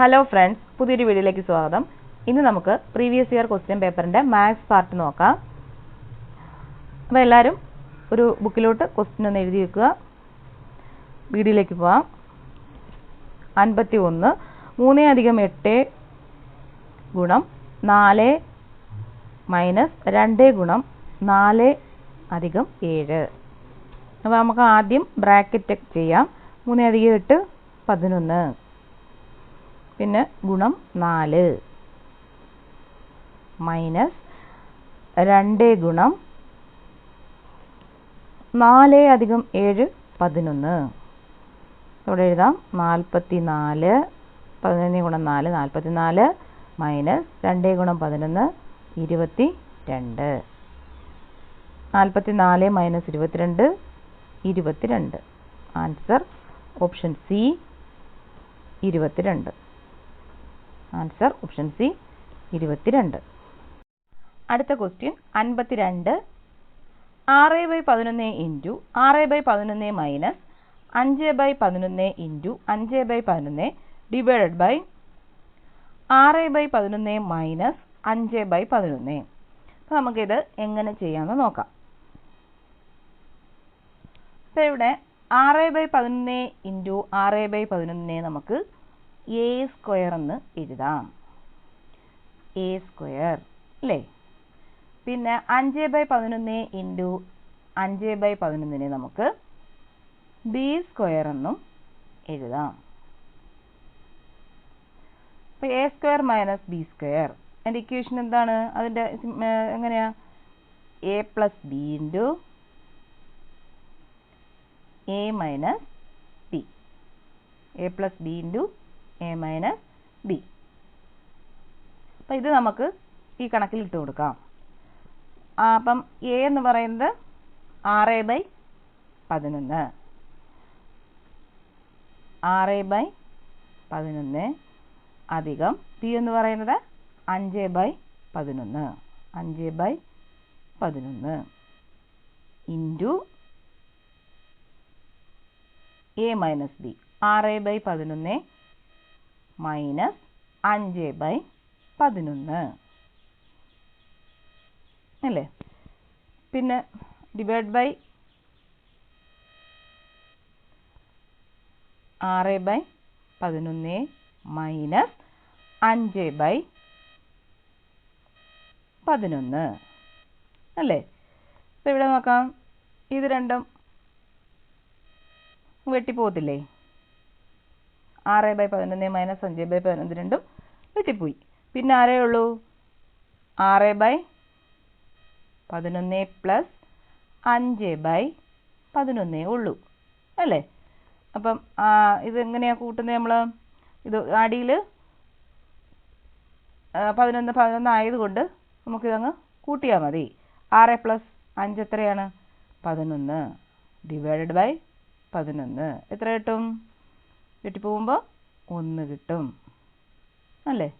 Hello friends പുതിയൊരു വീഡിയോയിലേക്ക് സ്വാഗതം. ഇന്ന് നമുക്ക് പ്രീവിയസ് ഇയർ ക്വസ്റ്റ്യൻ പേപ്പറിന്റെ മാത്സ് പാർട്ട് നോക്കാം. അപ്പോൾ എല്ലാവരും ഒരു ബുക്കിലോട്ട് ക്വസ്റ്റ്യൻ ഒന്ന് എഴുതി വെക്കുക. വീഡിയോയിലേക്ക് പോവാം. അൻപത്തി ഒന്ന് മൂന്ന് അധികം എട്ട് ഗുണം നാല് മൈനസ് രണ്ട് ഗുണം നാല് അധികം ഏഴ്. അപ്പോൾ നമുക്ക് ആദ്യം ബ്രാക്കറ്റ് ചെയ്യാം. മൂന്ന് അധികം എട്ട് പതിനൊന്ന്. പിന്നെ ഗുണം നാല്. മൈനസ് രണ്ട് ഗുണം നാല് അധികം ഏഴ് പതിനൊന്ന്. ഇവിടെ എഴുതാം നാൽപ്പത്തി നാല് പതിനൊന്ന് ഗുണം നാല് നാൽപ്പത്തി നാല് മൈനസ് രണ്ട് ഗുണം പതിനൊന്ന് ഇരുപത്തി രണ്ട് നാൽപ്പത്തി നാല് മൈനസ് ഇരുപത്തിരണ്ട് ഇരുപത്തിരണ്ട്. ആൻസർ ഓപ്ഷൻ സി ഇരുപത്തിരണ്ട്. ആൻസർ ഓപ്ഷൻ സി ഇരുപത്തിരണ്ട്. അടുത്ത ക്വസ്റ്റ്യൻ അൻപത്തിരണ്ട്. ആറ് ബൈ പതിനൊന്ന് ഇന്റു ആറ് ബൈ പതിനൊന്ന് മൈനസ് അഞ്ച് ബൈ പതിനൊന്ന് ഇന്റു അഞ്ച് ബൈ പതിനൊന്ന് ഡിവൈഡഡ് ബൈ ആറ് ബൈ പതിനൊന്ന് മൈനസ് അഞ്ച് ബൈ പതിനൊന്ന്. അപ്പോൾ നമുക്കിത് എങ്ങനെ ചെയ്യാമെന്ന് നോക്കാം. അപ്പോൾ ഇവിടെ ആറ് ബൈ പതിനൊന്ന് ഇന്റു ആറ് ബൈ പതിനൊന്നിനെ നമുക്ക് എ സ്ക്വയർ എന്ന് എഴുതാം. എ സ്ക്വയർ അല്ലേ പിന്നെ അഞ്ച് ബൈ പതിനൊന്ന് ഇന്റു അഞ്ച് ബൈ പതിനൊന്നിനെ നമുക്ക് ബി സ്ക്വയർ എന്നും എഴുതാം. അപ്പോൾ A square minus B square അതിന്റെ ഇക്വേഷൻ എന്താണ്? അതിന്റെ എങ്ങനെയാ? A plus B into A minus B A plus B into A minus B അപ്പം ഇത് നമുക്ക് ഈ കണക്കിൽ ഇട്ട് കൊടുക്കാം. അപ്പം എ എന്ന് പറയുന്നത് ആറ് ബൈ പതിനൊന്ന്. ആറ് ബൈ പതിനൊന്ന് അധികം ബി എന്ന് പറയുന്നത് അഞ്ച് ബൈ പതിനൊന്ന്. അഞ്ച് ബൈ പതിനൊന്ന്. ഇന്റു എ മൈനസ് ബി ആറ് ബൈ പതിനൊന്ന് മൈനസ് അഞ്ച് ബൈ പതിനൊന്ന്. അല്ലേ? പിന്നെ ഡിവൈഡ് ബൈ ആറ് ബൈ പതിനൊന്ന് മൈനസ് അഞ്ച് ബൈ പതിനൊന്ന്. അല്ലേ? ഇപ്പം ഇവിടെ നോക്കാം. ഇത് രണ്ടും വെട്ടിപ്പോകത്തില്ലേ? ആറ് ബൈ പതിനൊന്ന് മൈനസ് അഞ്ച് ബൈ പതിനൊന്ന് രണ്ടും വെട്ടിപ്പോയി. പിന്നെ ആരേ ഉള്ളൂ? ആറ് ബൈ പതിനൊന്ന് പ്ലസ് അഞ്ച് ബൈ പതിനൊന്നേ ഉള്ളൂ. അല്ലേ? അപ്പം ഇതെങ്ങനെയാണ് കൂട്ടുന്നത് നമ്മൾ ഇത് അടിയിൽ പതിനൊന്ന് പതിനൊന്ന് ആയതുകൊണ്ട് നമുക്കിതങ്ങ് കൂട്ടിയാൽ മതി. ആറ് പ്ലസ് അഞ്ച് എത്രയാണ്? പതിനൊന്ന് ഡിവൈഡഡ് ബൈ പതിനൊന്ന്. എത്ര കിട്ടും? വെട്ടിപ്പോകുമ്പോൾ ഒന്ന് കിട്ടും. അല്ലേ?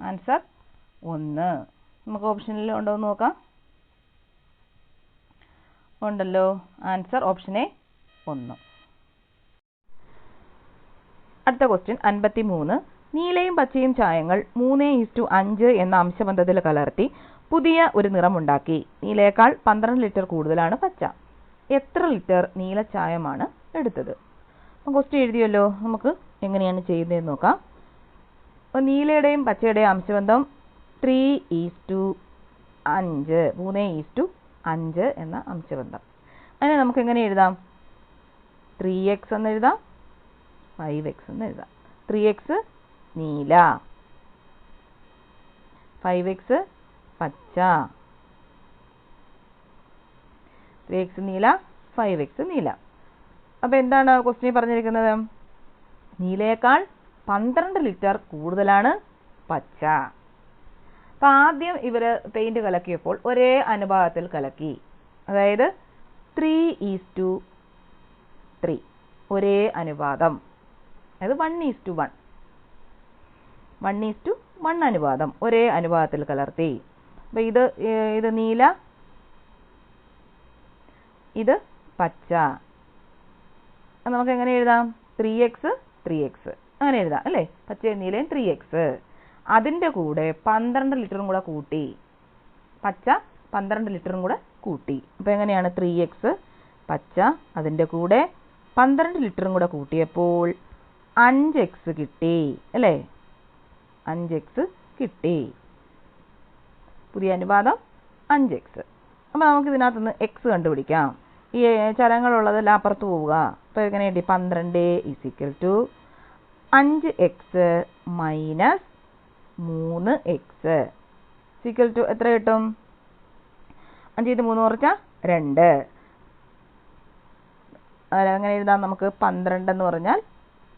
ആൻസർ ഒന്ന്. നമുക്ക് ഓപ്ഷനിൽ ഉണ്ടോ എന്ന് നോക്കാം. ഉണ്ടല്ലോ. ആൻസർ ഓപ്ഷൻ എ ഒന്ന്. അടുത്ത ക്വസ്റ്റ്യൻ അൻപത്തി മൂന്ന് നീലയും പച്ചയും ചായങ്ങൾ മൂന്ന് ഈസ്റ്റു അഞ്ച് എന്ന അംശബന്ധത്തിൽ കലർത്തി പുതിയ ഒരു നിറമുണ്ടാക്കി. നീലയേക്കാൾ പന്ത്രണ്ട് ലിറ്റർ കൂടുതലാണ് പച്ച. എത്ര ലിറ്റർ നീല ചായമാണ് എടുത്തത്? അപ്പം ക്വസ്റ്റ്യൻ എഴുതിയല്ലോ. നമുക്ക് എങ്ങനെയാണ് ചെയ്യുന്നതെന്ന് നോക്കാം. അപ്പോൾ നീലയുടെയും പച്ചയുടെയും അംശബന്ധം ത്രീ ഈസ് ടു അഞ്ച്. മൂന്ന് ഈസ് ടു അഞ്ച് എന്ന അംശബന്ധം. അതിനെ നമുക്ക് എങ്ങനെ എഴുതാം? ത്രീ എക്സ് എന്ന് എഴുതാം. ഫൈവ് എക്സ് എന്ന് എഴുതാം. ത്രീ എക്സ് നീല. ഫൈവ് എക്സ് പച്ച. ത്രീ എക്സ് നീല ഫൈവ് എക്സ് നീല. അപ്പോൾ എന്താണ് ക്വസ്റ്റ്യൻ പറഞ്ഞിരിക്കുന്നത്? നീലയേക്കാൾ പന്ത്രണ്ട് ലിറ്റർ കൂടുതലാണ് പച്ച. അപ്പം ആദ്യം ഇവർ പെയിന്റ് കലക്കിയപ്പോൾ ഒരേ അനുപാതത്തിൽ കലക്കി. അതായത് ത്രീ ഈസ് ടു ത്രീ ഒരേ അനുപാതം. അതായത് one is to one one is to one അനുപാതം. ഒരേ അനുപാതത്തിൽ കലർത്തി. അപ്പം ഇത് ഇത് നീല ഇത് പച്ച. നമുക്ക് എങ്ങനെ എഴുതാം? ത്രീ എക്സ് ത്രീ എക്സ് അങ്ങനെ എഴുതാം അല്ലേ? പച്ച നീലയും ത്രീ എക്സ് അതിന്റെ കൂടെ പന്ത്രണ്ട് ലിറ്ററും കൂടെ കൂട്ടി. പച്ച പന്ത്രണ്ട് ലിറ്ററും കൂടെ കൂട്ടി. അപ്പോൾ എങ്ങനെയാണ്? ത്രീ എക്സ് പച്ച അതിന്റെ കൂടെ പന്ത്രണ്ട് ലിറ്ററും കൂടെ കൂട്ടിയപ്പോൾ അഞ്ച് എക്സ് കിട്ടി അല്ലേ? അഞ്ച് എക്സ് കിട്ടി. പുതിയ അനുപാതം അഞ്ച് എക്സ് അപ്പോൾ നമുക്ക് ഇതിനകത്തുനിന്ന് എക്സ് കണ്ടുപിടിക്കാം. ഈ ചരങ്ങളുള്ളത് അപ്പുറത്ത് പോവുക. അപ്പോൾ എങ്ങനെ കിട്ടി പന്ത്രണ്ട് ഇസിക്കൽ ടു അഞ്ച് എക്സ് മൈനസ് മൂന്ന് എക്സ് സിക്കൽ ടു എത്ര കിട്ടും? അഞ്ച് ഇത് മൂന്ന് കുറച്ചാൽ രണ്ട്. അങ്ങനെ എഴുതാം നമുക്ക്. പന്ത്രണ്ട് എന്ന് പറഞ്ഞാൽ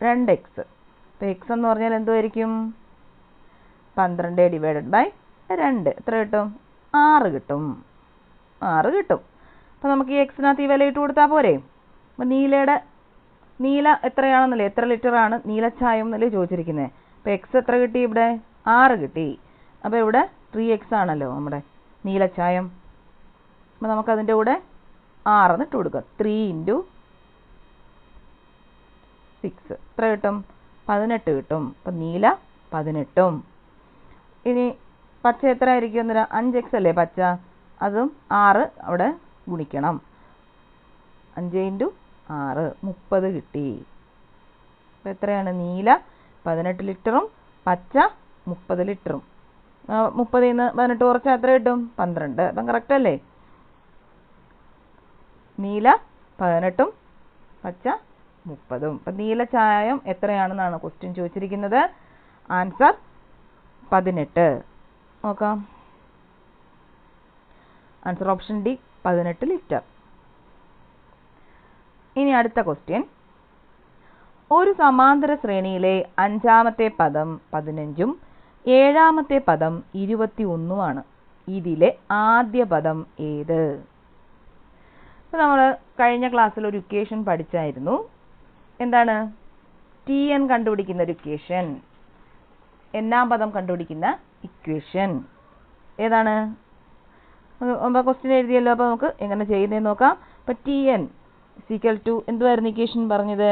രണ്ട് എക്സ് അപ്പോൾ എക്സ് എന്ന് പറഞ്ഞാൽ എന്തുമായിരിക്കും പന്ത്രണ്ട് ഡിവൈഡഡ് ബൈ രണ്ട്. എത്ര കിട്ടും? ആറ് കിട്ടും. ആറ് കിട്ടും. അപ്പോൾ നമുക്ക് ഈ എക്സിനകത്ത് ഈ വില ഇട്ട് കൊടുത്താൽ പോരെ? അപ്പോൾ നീലയുടെ നീല എത്രയാണെന്നല്ലേ? എത്ര ലിറ്റർ ആണ് നീലച്ചായം എന്നല്ലേ ചോദിച്ചിരിക്കുന്നത് അപ്പോൾ എക്സ് എത്ര കിട്ടി ഇവിടെ? ആറ് കിട്ടി. അപ്പോൾ ഇവിടെ ത്രീ എക്സ് ആണല്ലോ നമ്മുടെ നീലച്ചായം. അപ്പോൾ നമുക്കതിന്റെ കൂടെ ആറെന്ന് ഇട്ട് കൊടുക്കുക ത്രീ ഇന്റു സിക്സ് എത്ര കിട്ടും? പതിനെട്ട് കിട്ടും. അപ്പം നീല പതിനെട്ടും. ഇനി പച്ച എത്ര ആയിരിക്കും? അന്നേരം അഞ്ച് എക്സ് അല്ലേ പച്ച? അതും ആറ് അവിടെ ഗുണിക്കണം. അഞ്ച് ഇന്റു ആറ് മുപ്പത് കിട്ടി. അപ്പോൾ എത്രയാണ്? നീല പതിനെട്ട് ലിറ്ററും പച്ച മുപ്പത് ലിറ്ററും. മുപ്പതിൽ നിന്ന് പതിനെട്ട് കുറച്ചാൽ എത്ര കിട്ടും? പന്ത്രണ്ട്. അപ്പം കറക്റ്റ് അല്ലേ? നീല പതിനെട്ടും പച്ച മുപ്പതും. അപ്പം നീല ചായം എത്രയാണെന്നാണ് ക്വസ്റ്റ്യൻ ചോദിച്ചിരിക്കുന്നത്? ആൻസർ പതിനെട്ട്. നോക്കാം. ആൻസർ ഓപ്ഷൻ ഡി പതിനെട്ട് ലിറ്റർ. ഇനി അടുത്ത ക്വസ്റ്റ്യൻ ഒരു സമാന്തര ശ്രേണിയിലെ അഞ്ചാമത്തെ പദം പതിനഞ്ചും ഏഴാമത്തെ പദം ഇരുപത്തി ഒന്നുമാണ് ഇതിലെ ആദ്യ പദം ഏത്? ഇപ്പം നമ്മൾ കഴിഞ്ഞ ക്ലാസ്സിൽ ഒരു ഇക്വേഷൻ പഠിച്ചായിരുന്നു. എന്താണ്? ടി എൻ കണ്ടുപിടിക്കുന്ന ഒരു ഇക്വേഷൻ എന്നാം പദം കണ്ടുപിടിക്കുന്ന ഇക്വേഷൻ ഏതാണ്? അപ്പോൾ ക്വസ്റ്റ്യൻ എഴുതിയല്ലോ. അപ്പോൾ നമുക്ക് എങ്ങനെ ചെയ്യുന്നതെന്ന് നോക്കാം. അപ്പോൾ ടി എൻ സീക്വൽ ടു എന്തുമായിരുന്നു ഇക്വേഷൻ പറഞ്ഞത്?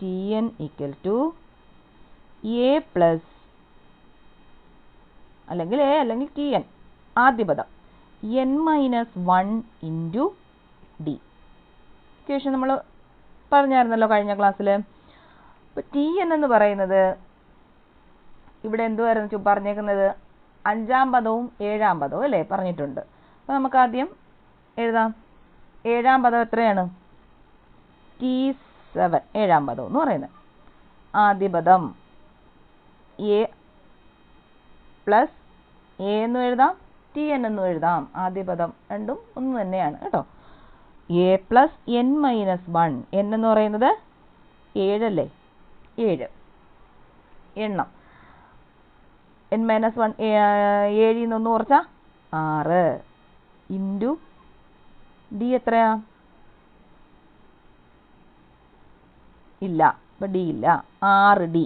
T N equal to A plus അല്ലെങ്കിൽ എ അല്ലെങ്കിൽ ടി എൻ ആദ്യ പദം. N minus one into D equation നമ്മൾ പറഞ്ഞായിരുന്നല്ലോ കഴിഞ്ഞ ക്ലാസ്സിൽ അപ്പോൾ ടി എൻ എന്ന് പറയുന്നത് ഇവിടെ എന്തുമായിരുന്നു പറഞ്ഞേക്കുന്നത്? അഞ്ചാം പദവും ഏഴാം പദവും അല്ലേ പറഞ്ഞിട്ടുണ്ട്. അപ്പോൾ നമുക്ക് ആദ്യം എഴുതാം. ഏഴാം പദം എത്രയാണ്? ടി സെവൻ ഏഴാം പദം എന്ന് പറയുന്നത്. ആദ്യ പദം എ പ്ലസ് എ എന്നും എഴുതാം ടി എൻ എന്നും എഴുതാം. ആദ്യ പദം രണ്ടും ഒന്ന് തന്നെയാണ് കേട്ടോ. A plus N minus one N എന്ന് പറയുന്നത് ഏഴല്ലേ? ഏഴ്. എണ്ണം. എൻ മൈനസ് വൺ ഏഴിൽ നിന്ന് ഒന്ന് കുറച്ചാൽ ആറ്. ഇന്റു ഡി എത്രയാ? ഇല്ല. ഇപ്പം ഡി ഇല്ല. ആറ് ഡി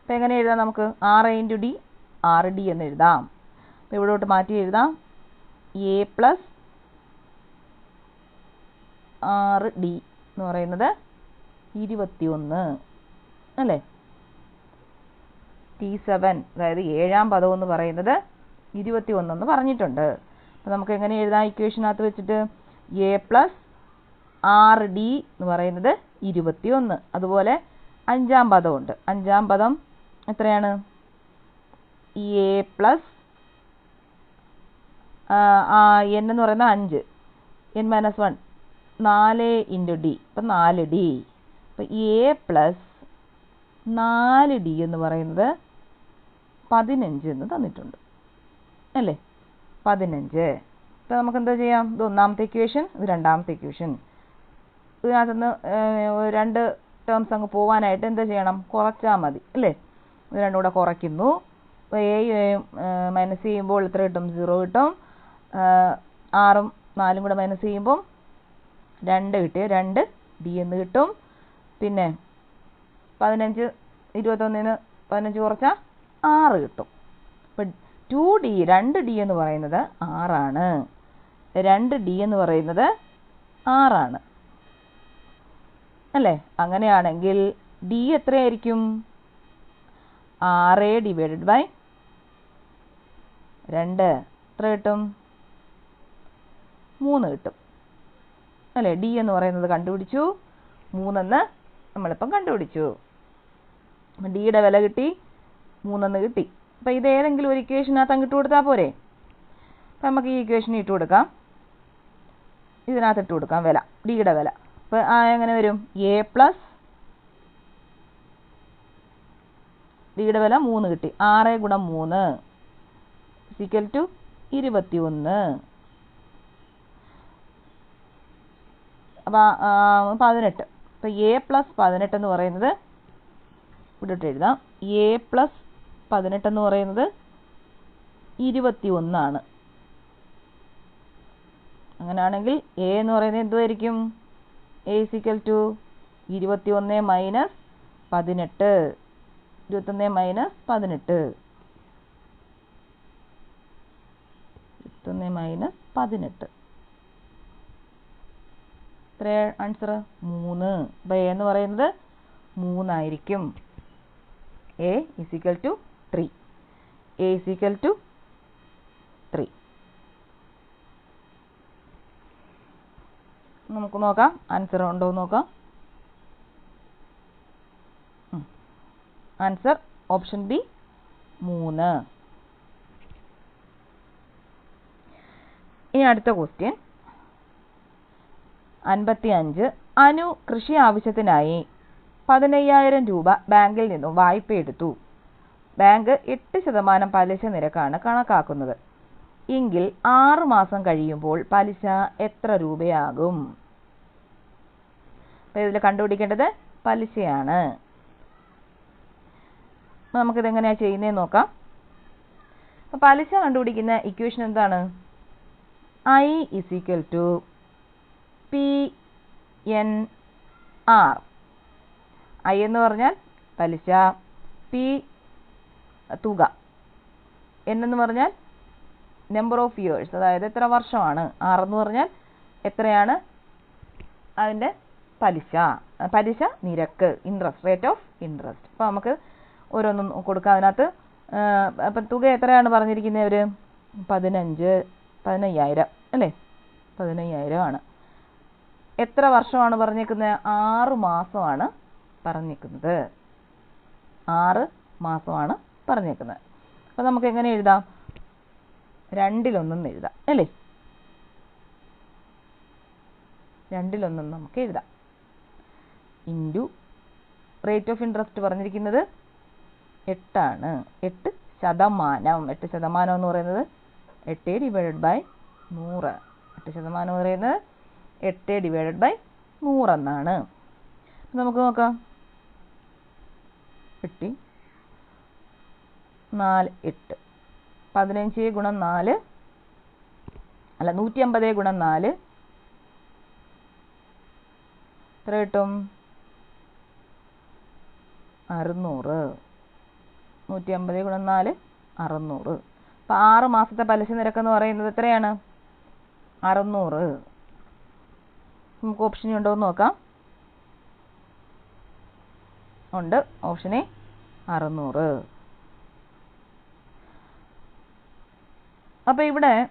അപ്പം എങ്ങനെ എഴുതാം നമുക്ക്? ആറ് ഇന്റു ഡി ആറ് ഡി എന്ന് എഴുതാം. അപ്പം ഇവിടോട്ട് മാറ്റി എഴുതാം. എ പ്ലസ് ആറ് ഡി എന്ന് പറയുന്നത് ഇരുപത്തി ഒന്ന് അല്ലേ? ടി സെവൻ അതായത് ഏഴാം പദം എന്ന് പറയുന്നത് ഇരുപത്തി ഒന്നെന്ന് പറഞ്ഞിട്ടുണ്ട്. അപ്പോൾ നമുക്ക് എങ്ങനെ എഴുതാം ഇക്വേഷനകത്ത് വെച്ചിട്ട്? എ പ്ലസ് ആർ ഡി എന്ന് പറയുന്നത് ഇരുപത്തി ഒന്ന് അതുപോലെ അഞ്ചാം പദമുണ്ട് അഞ്ചാം പദം എത്രയാണ്? എ പ്ലസ് എൻ എന്ന് പറയുന്നത് അഞ്ച്. എൻ മൈനസ് വൺ നാല് ഇന്റു ഡി അപ്പം നാല് ഡി അപ്പം എ പ്ലസ് നാല് ഡി എന്ന് പറയുന്നത് പതിനഞ്ച് എന്ന് തന്നിട്ടുണ്ട്. അല്ലേ? പതിനഞ്ച്. ഇപ്പം നമുക്ക് എന്താ ചെയ്യാം? ഇത് ഒന്നാമത്തെ ഇക്വേഷൻ ഇത് രണ്ടാമത്തെ ഇക്വേഷൻ ഇതിനകത്തുനിന്ന് രണ്ട് ടേംസ് അങ്ങ് പോവാനായിട്ട് എന്താ ചെയ്യണം? കുറച്ചാൽ മതി. അല്ലേ? ഇത് രണ്ടും കൂടെ കുറയ്ക്കുന്നു. എയും മൈനസ് ചെയ്യുമ്പോൾ എത്ര കിട്ടും? സീറോ കിട്ടും. ആറും നാലും കൂടെ മൈനസ് ചെയ്യുമ്പം രണ്ട് കിട്ടിയ രണ്ട് ഡി എന്ന് കിട്ടും. പിന്നെ പതിനഞ്ച് ഇരുപത്തൊന്നിന് പതിനഞ്ച് കുറച്ചാൽ ആറ് കിട്ടും. ഇപ്പം ടു ഡി രണ്ട് ഡി എന്ന് പറയുന്നത് ആറാണ്. രണ്ട് ഡി എന്ന് പറയുന്നത് ആറാണ്. അല്ലേ? അങ്ങനെയാണെങ്കിൽ ഡി എത്രയായിരിക്കും? ആറ് ഡിവൈഡഡ് ബൈ രണ്ട്. എത്ര കിട്ടും? മൂന്ന് കിട്ടും. അല്ലേ? ഡി എന്ന് പറയുന്നത് കണ്ടുപിടിച്ചു. മൂന്നെന്ന് നമ്മളിപ്പം കണ്ടുപിടിച്ചു. ഡിയുടെ വില കിട്ടി. മൂന്നെന്ന് കിട്ടി. അപ്പോൾ ഇത് ഏതെങ്കിലും ഒരു ഇക്വേഷനകത്ത് അങ്ങ് ഇട്ട് കൊടുത്താൽ പോരെ? അപ്പം നമുക്ക് ഈ ഇക്വേഷൻ ഇട്ട് കൊടുക്കാം. ഇതിനകത്ത് ഇട്ട് കൊടുക്കാം വില ഡിയുടെ വില. അപ്പോൾ എങ്ങനെ വരും? എ പ്ലസ് ഡിയുടെ വില മൂന്ന് കിട്ടി. ആറ് ഗുണം മൂന്ന് സിക്കൽ ടു ഇരുപത്തി ഒന്ന് അപ്പോൾ പതിനെട്ട്. അപ്പോൾ എ പ്ലസ് പതിനെട്ട് എന്ന് പറയുന്നത് ഇവിടെ എഴുതാം. എ പ്ലസ് പതിനെട്ട് എന്ന് പറയുന്നത് ഇരുപത്തി ഒന്നാണ് അങ്ങനെയാണെങ്കിൽ എ എന്ന് പറയുന്നത് എന്തുമായിരിക്കും എ സിക്കൽ ടു ഇരുപത്തി ഒന്ന് മൈനസ് പതിനെട്ട്. ഇരുപത്തൊന്ന് മൈനസ് പതിനെട്ട്. ഇരുപത്തൊന്ന് മൈനസ് പതിനെട്ട്. എത്ര ആൻസർ മൂന്ന്. അപ്പോൾ എ എന്ന് പറയുന്നത് മൂന്നായിരിക്കും. A is equal to three A equal to three നമുക്ക് നോക്കാം. ആൻസർ ഉണ്ടോ നോക്കാം. ആൻസർ ഓപ്ഷൻ ബി മൂന്ന്. ഇനി അടുത്ത ക്വസ്റ്റ്യൻ അൻപത്തി അഞ്ച് അനു കൃഷി ആവശ്യത്തിനായി പതിനയ്യായിരം രൂപ ബാങ്കിൽ നിന്നും വായ്പ എടുത്തു ബാങ്ക് എട്ട് ശതമാനം പലിശ നിരക്കാണ് കണക്കാക്കുന്നത്. എങ്കിൽ ആറ് മാസം കഴിയുമ്പോൾ പലിശ എത്ര രൂപയാകും? അപ്പോൾ ഇതിൽ കണ്ടുപിടിക്കേണ്ടത് പലിശയാണ്. നമുക്കിത് എങ്ങനെയാണ് ചെയ്യുന്നതെന്ന് നോക്കാം. അപ്പോൾ പലിശ കണ്ടുപിടിക്കുന്ന ഇക്വേഷൻ എന്താണ്? I is equal to P N R I എന്ന് പറഞ്ഞാൽ പലിശ പി തുക. എൻ എന്ന് പറഞ്ഞാൽ നമ്പർ ഓഫ് ഇയേഴ്സ് അതായത് എത്ര വർഷമാണ്? ആർ എന്ന് പറഞ്ഞാൽ എത്രയാണ്? അതിന്റെ പലിശ. പലിശ നിരക്ക്. ഇൻട്രസ്റ്റ് റേറ്റ് ഓഫ് ഇൻട്രസ്റ്റ് അപ്പോൾ നമുക്ക് ഓരോന്നും കൊടുക്കാം. അതിനകത്ത് അപ്പം തുക എത്രയാണ് പറഞ്ഞിരിക്കുന്നത് ഒരു പതിനഞ്ച് പതിനയ്യായിരം. അല്ലേ? പതിനയ്യായിരം ആണ് എത്ര വർഷമാണ് പറഞ്ഞേക്കുന്നത് ആറ് മാസമാണ് പറഞ്ഞേക്കുന്നത് ആറ് മാസമാണ് പറഞ്ഞേക്കുന്നത്. അപ്പം നമുക്ക് എങ്ങനെ എഴുതാം? രണ്ടിലൊന്നും എഴുതാം അല്ലേ? രണ്ടിലൊന്നും നമുക്ക് എഴുതാം. ഇന്റു റേറ്റ് ഓഫ് ഇൻട്രസ്റ്റ് പറഞ്ഞിരിക്കുന്നത് എട്ടാണ്. എട്ട് ശതമാനം. എട്ട് ശതമാനം എന്ന് പറയുന്നത് എട്ട് ഡിവൈഡഡ് ബൈ നൂറ്. എട്ട് ശതമാനം എന്ന് പറയുന്നത് എട്ട് ഡിവൈഡഡ് ബൈ നൂറെന്നാണ് നമുക്ക് നോക്കാം. എട്ടി നാല് എട്ട്. പതിനഞ്ച് ഗുണം നാല്. അല്ല നൂറ്റി അമ്പത് ഗുണം നാല്. എത്ര കിട്ടും? അറുന്നൂറ്. നൂറ്റി അമ്പത് ഗുണം നാല് അറുന്നൂറ്. അപ്പം ആറ് മാസത്തെ പലിശ നിരക്ക് എന്ന് പറയുന്നത് എത്രയാണ്? അറുന്നൂറ്. നമുക്ക് ഓപ്ഷൻ ഉണ്ടോ എന്ന് നോക്കാം. ഉണ്ട്. ഓപ്ഷൻ എ അറുന്നൂറ്. അപ്പോൾ ഇവിടെ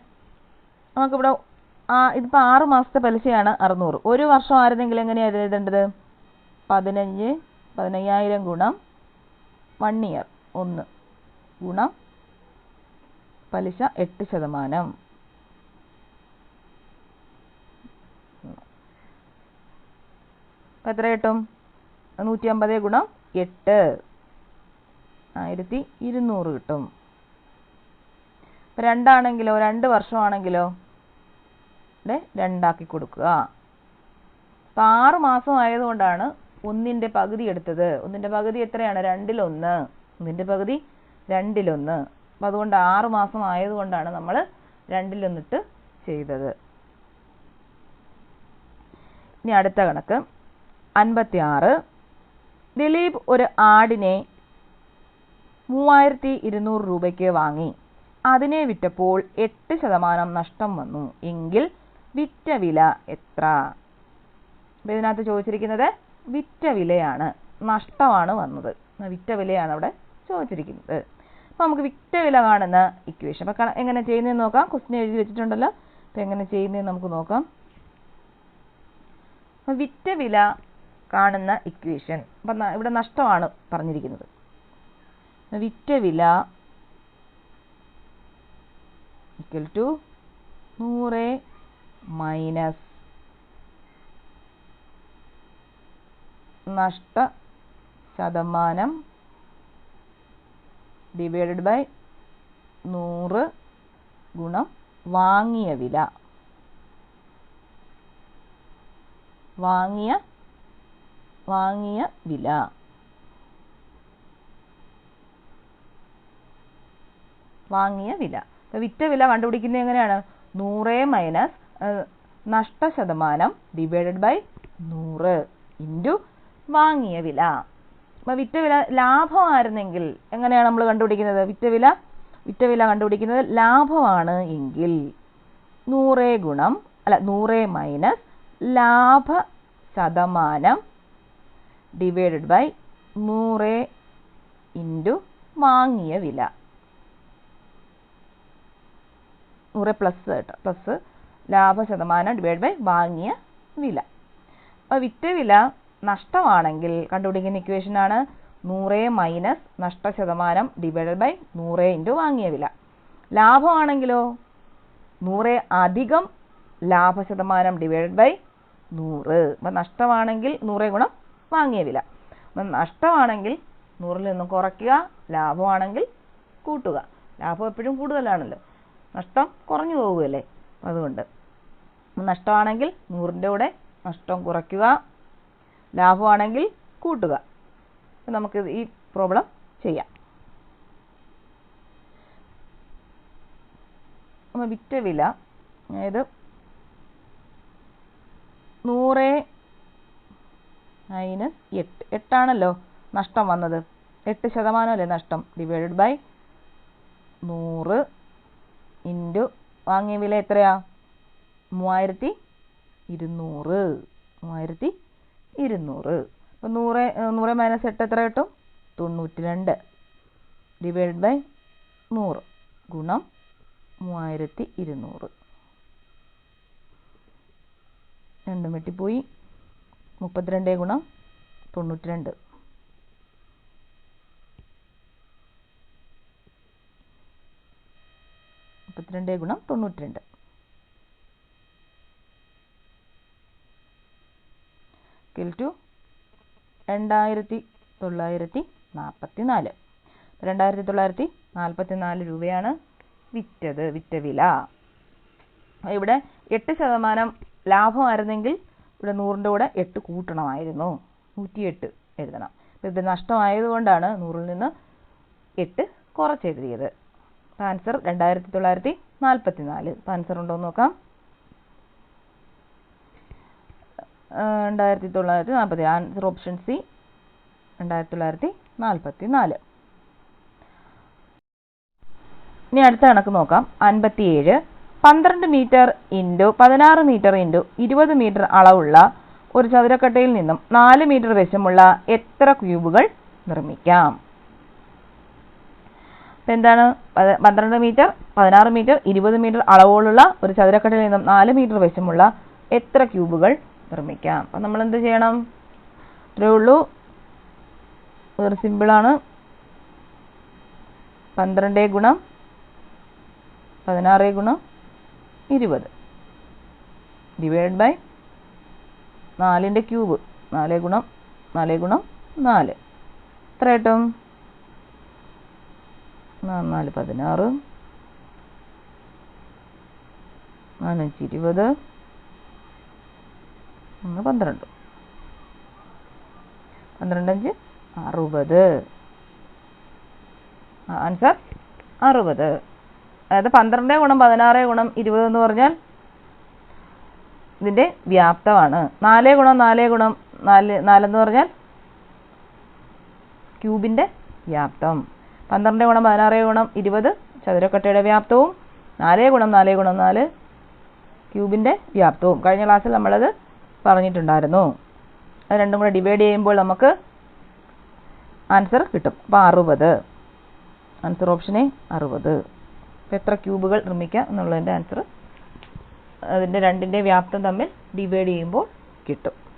നമുക്കിവിടെ ആ ഇതിപ്പോൾ ആറ് മാസത്തെ പലിശയാണ് അറുന്നൂറ്. ഒരു വർഷം ആയിരുന്നെങ്കിൽ എങ്ങനെയാണ് എഴുതേണ്ടത്? പതിനഞ്ച് പതിനയ്യായിരം ഗുണം വൺ ഇയർ ഒന്ന് ഗുണം പലിശ എട്ട് ശതമാനം. എത്ര കിട്ടും? നൂറ്റി അമ്പത് ഗുണം എട്ട്. ആയിരത്തി ഇരുന്നൂറ് കിട്ടും. ഇപ്പം രണ്ടാണെങ്കിലോ രണ്ട് വർഷമാണെങ്കിലോ? ഇവിടെ രണ്ടാക്കി കൊടുക്കുക. അപ്പം ആറ് മാസം ആയതുകൊണ്ടാണ് ഒന്നിന്റെ പകുതി എടുത്തത്. ഒന്നിന്റെ പകുതി എത്രയാണ്? രണ്ടിലൊന്ന്. ഒന്നിന്റെ പകുതി രണ്ടിലൊന്ന്. അപ്പം അതുകൊണ്ട് ആറ് മാസം ആയതുകൊണ്ടാണ് നമ്മൾ രണ്ടിലൊന്നിട്ട് ചെയ്തത്. ഇനി അടുത്ത കണക്ക്. അൻപത്തി ആറ് ദിലീപ് ഒരു ആടിനെ മൂവായിരത്തി ഇരുന്നൂറ് രൂപയ്ക്ക് വാങ്ങി. അതിനെ വിറ്റപ്പോൾ എട്ട് ശതമാനം നഷ്ടം വന്നു. എങ്കിൽ വിറ്റ വില എത്ര? അപ്പം ഇതിനകത്ത് ചോദിച്ചിരിക്കുന്നത് വിറ്റ വിലയാണ്. നഷ്ടമാണ് വന്നത്. വിറ്റ വിലയാണ് അവിടെ ചോദിച്ചിരിക്കുന്നത്. അപ്പോൾ നമുക്ക് വിറ്റ വില കാണുന്ന ഇക്വേഷൻ അപ്പോൾ എങ്ങനെ ചെയ്യുന്നതെന്ന് നോക്കാം. ക്വസ്റ്റ്യൻ എഴുതി വെച്ചിട്ടുണ്ടല്ലോ. അപ്പോൾ എങ്ങനെ ചെയ്യുന്നതെന്ന് നമുക്ക് നോക്കാം. വിറ്റ വില കാണുന്ന ഇക്വേഷൻ അപ്പം ഇവിടെ നഷ്ടമാണ് പറഞ്ഞിരിക്കുന്നത്. വിറ്റ വില ഈക്വൽ ടു നൂറ് മൈനസ് നഷ്ട ശതമാനം ഡിവൈഡഡ് ബൈ നൂറ് ഗുണം വാങ്ങിയ വില. വാങ്ങിയ വാങ്ങിയ വില. വാങ്ങിയ വില. വിറ്റ വില കണ്ടുപിടിക്കുന്നത് എങ്ങനെയാണ്? നൂറ് മൈനസ് നഷ്ട ശതമാനം ഡിവൈഡഡ് ബൈ നൂറ് ഇന്റു വാങ്ങിയ വില. അപ്പോൾ വിറ്റ വില ലാഭമായിരുന്നെങ്കിൽ എങ്ങനെയാണ് നമ്മൾ കണ്ടുപിടിക്കുന്നത്? വിറ്റ വില വിറ്റ വില കണ്ടുപിടിക്കുന്നത് ലാഭമാണ് എങ്കിൽ നൂറ് ഗുണം അല്ല നൂറ് മൈനസ് ലാഭ ശതമാനം ഡിവൈഡഡ് ബൈ നൂറ് ഇന്റു വാങ്ങിയ വില. നൂറ് പ്ലസ് കേട്ടോ. പ്ലസ് ലാഭ ശതമാനം ഡിവൈഡ് ബൈ വാങ്ങിയ വില. അപ്പോൾ വിറ്റ വില നഷ്ടമാണെങ്കിൽ കണ്ടുപിടിക്കുന്ന ഇക്വേഷനാണ് നൂറ് മൈനസ് നഷ്ട ശതമാനം ഡിവൈഡഡ് ബൈ നൂറ് ഇന്റു വാങ്ങിയ വില. ലാഭമാണെങ്കിലോ? നൂറ് അധികം ലാഭ ശതമാനം ഡിവൈഡ് ബൈ നൂറ്. അപ്പം നഷ്ടമാണെങ്കിൽ നൂറ് ഗുണം വാങ്ങിയ വില. അപ്പം നഷ്ടമാണെങ്കിൽ നൂറിൽ നിന്നും കുറയ്ക്കുക ലാഭമാണെങ്കിൽ കൂട്ടുക. ലാഭം എപ്പോഴും കൂടുതലാണല്ലോ. നഷ്ടം കുറഞ്ഞു പോവുകയല്ലേ അതുകൊണ്ട്. നഷ്ടമാണെങ്കിൽ നൂറിന്റെ കൂടെ നഷ്ടം കുറയ്ക്കുക. ലാഭമാണെങ്കിൽ കൂട്ടുക. നമുക്ക് ഈ പ്രോബ്ലം ചെയ്യാം. വിറ്റ വില അതായത് നൂറ് മൈനസ് എട്ട്. എട്ടാണല്ലോ നഷ്ടം വന്നത്. എട്ട് ശതമാനമല്ലേ നഷ്ടം? ഡിവൈഡഡ് ബൈ നൂറ് ഇന്റു വാങ്ങിയ വില എത്രയാ? മൂവായിരത്തി ഇരുന്നൂറ്. മൂവായിരത്തി ഇരുന്നൂറ്. അപ്പം നൂറ് നൂറ് മൈനസ് എട്ട് എത്ര കിട്ടും? തൊണ്ണൂറ്റി രണ്ട് ഡിവൈഡ് ബൈ നൂറ് ഗുണം മൂവായിരത്തി ഇരുന്നൂറ്. രണ്ടും വെട്ടിപ്പോയി. മുപ്പത്തിരണ്ട് ഗുണം തൊണ്ണൂറ്റി രണ്ട് മുപ്പത്തിരണ്ട് ഗുണം തൊണ്ണൂറ്റി രണ്ട് ടു രണ്ടായിരത്തി തൊള്ളായിരത്തി നാൽപ്പത്തി നാല് രണ്ടായിരത്തി തൊള്ളായിരത്തി നാൽപ്പത്തി നാല് രൂപയാണ് വിറ്റത് വിറ്റ വില. ഇവിടെ എട്ട് ശതമാനം ലാഭമായിരുന്നെങ്കിൽ ഇവിടെ നൂറിന്റെ കൂടെ എട്ട് കൂട്ടണമായിരുന്നു. നൂറ്റിയെട്ട് എഴുതണം. ഇത് നഷ്ടമായതുകൊണ്ടാണ് നൂറിൽ നിന്ന് എട്ട് കുറച്ചെഴുതിയത് ആൻസർ രണ്ടായിരത്തി തൊള്ളായിരത്തി നാൽപ്പത്തി നാല് ആൻസർ ഉണ്ടോ എന്ന് നോക്കാം. രണ്ടായിരത്തി തൊള്ളായിരത്തി നാൽപ്പത്തി ആൻസർ ഓപ്ഷൻ സി രണ്ടായിരത്തി തൊള്ളായിരത്തി നാൽപ്പത്തി നാല് ഇനി അടുത്ത കണക്ക് നോക്കാം. അൻപത്തിയേഴ്. പന്ത്രണ്ട് മീറ്റർ ഇന്റു പതിനാറ് മീറ്റർ ഇന്റു ഇരുപത് മീറ്റർ അളവുള്ള ഒരു ചതുരക്കട്ടയിൽ നിന്നും നാല് മീറ്റർ വശമുള്ള എത്ര ക്യൂബുകൾ നിർമ്മിക്കാം? എന്താണ്? പന്ത്രണ്ട് മീറ്റർ പതിനാറ് മീറ്റർ ഇരുപത് മീറ്റർ അളവുകളുള്ള ഒരു ചതുരക്കട്ടയിൽ നിന്നും നാല് മീറ്റർ വശമുള്ള എത്ര ക്യൂബുകൾ നിർമ്മിക്കാം? അപ്പം നമ്മൾ എന്ത് ചെയ്യണം? ഇത്രയേ ഉള്ളൂ. ഒരു സിമ്പിളാണ് പന്ത്രണ്ട് ഗുണം പതിനാറ് ഗുണം ഇരുപത്. ഡിവൈഡ് ബൈ നാലിന്റെ ക്യൂബ് നാല് ഗുണം നാല് ഗുണം നാല്. എത്ര കിട്ടും? നാല് പതിനാറ്. നാലഞ്ച് ഇരുപത് ഒന്ന് പന്ത്രണ്ട്. പന്ത്രണ്ടഞ്ച് അറുപത്. ആൻസർ അറുപത്. അതായത് പന്ത്രണ്ട് ഗുണം പതിനാറ് ഗുണം ഇരുപത് എന്ന് പറഞ്ഞാൽ ഇതിന്റെ വ്യാപ്തമാണ്. നാല് ഗുണം നാല് ഗുണം നാല് നാലെന്ന് പറഞ്ഞാൽ ക്യൂബിന്റെ വ്യാപ്തം. പന്ത്രണ്ട് ഗുണം പതിനാറ് ഗുണം ഇരുപത് ചതുരക്കട്ടയുടെ വ്യാപ്തവും നാല് ഗുണം നാല് ഗുണം നാല് ക്യൂബിന്റെ വ്യാപ്തവും. കഴിഞ്ഞ ക്ലാസ്സിൽ നമ്മളത് പറഞ്ഞിട്ടുണ്ടായിരുന്നു. അത് രണ്ടും കൂടെ ഡിവൈഡ് ചെയ്യുമ്പോൾ നമുക്ക് ആൻസർ കിട്ടും. അപ്പോൾ അറുപത്. ആൻസർ ഓപ്ഷനെ അറുപത്. അപ്പോൾ എത്ര ക്യൂബുകൾ നിർമ്മിക്കാം എന്നുള്ളതിന്റെ ആൻസർ അതിന്റെ രണ്ടിന്റെ വ്യാപ്തം തമ്മിൽ ഡിവൈഡ് ചെയ്യുമ്പോൾ കിട്ടും.